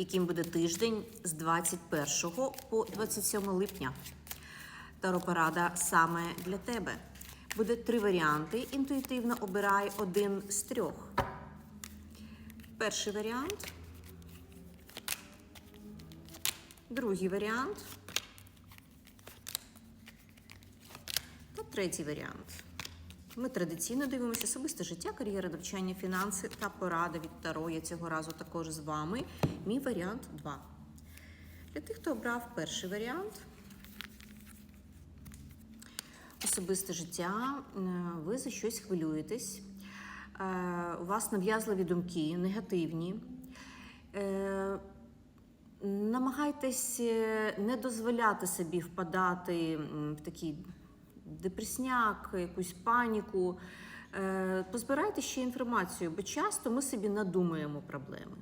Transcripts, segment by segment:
яким буде тиждень з 21 по 27 липня. Таропорада саме для тебе. Буде три варіанти. Інтуїтивно обирай один з трьох. Перший варіант. Другий варіант. Та третій варіант. Ми традиційно дивимося особисте життя, кар'єра, навчання, фінанси та порада від Таро. Я цього разу також з вами. Мій варіант 2. Для тих, хто обрав перший варіант. Особисте життя, е, ви за щось хвилюєтесь, е, у вас нав'язливі думки, негативні. Е, Намагайтесь не дозволяти собі впадати в такий депресняк, якусь паніку. Е, Позбирайте ще інформацію, бо часто ми собі надумаємо проблеми.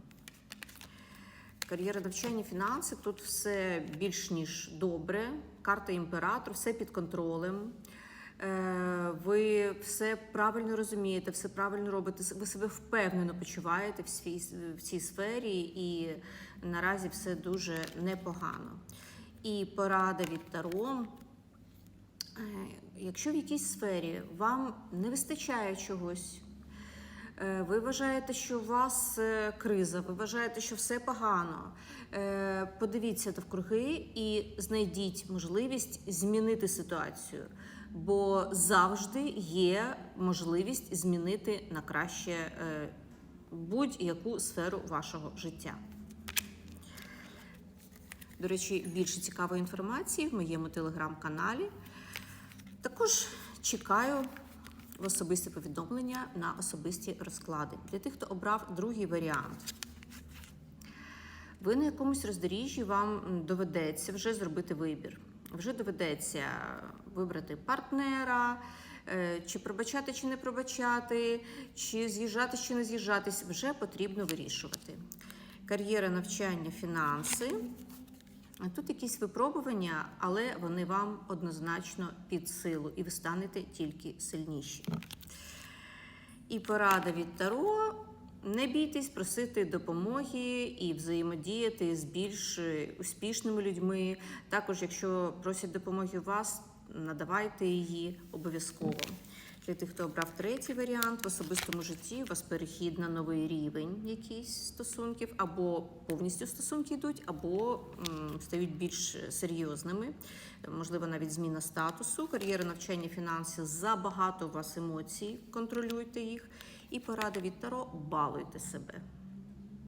Кар'єра навчання, фінанси тут все більш ніж добре. Карта імператор, все під контролем. Е, Ви все правильно розумієте, все правильно робите. Ви себе впевнено почуваєте в, свій, в цій сфері, і наразі все дуже непогано. І порада від Таро. Е, Якщо в якійсь сфері вам не вистачає чогось, е, ви вважаєте, що у вас е, криза, ви вважаєте, що все погано. Подивіться навкруги і знайдіть можливість змінити ситуацію, бо завжди є можливість змінити на краще будь-яку сферу вашого життя. До речі, більше цікавої інформації в моєму телеграм-каналі. Також чекаю в особисті повідомлення на особисті розклади. Для тих, хто обрав другий варіант. Ви на якомусь роздоріжжі вам доведеться вже зробити вибір. Вже доведеться вибрати партнера, е, чи пробачати, чи не пробачати, чи з'їжджати, чи не з'їжджатись. Вже потрібно вирішувати. Кар'єра, навчання, фінанси. Тут якісь випробування, але вони вам однозначно під силу, і ви станете тільки сильніші. І порада від Таро. Не бійтесь просити допомоги і взаємодіяти з більш успішними людьми. Також, якщо просять допомоги у вас, надавайте її обов'язково. Для тих, хто обрав третій варіант, в особистому житті у вас перехід на новий рівень якийсь стосунків, або повністю стосунки йдуть, або м, стають більш серйозними. Можливо, навіть зміна статусу, кар'єра, навчання, фінанси. Забагато у вас емоцій, контролюйте їх. І порада від Таро балуйте себе.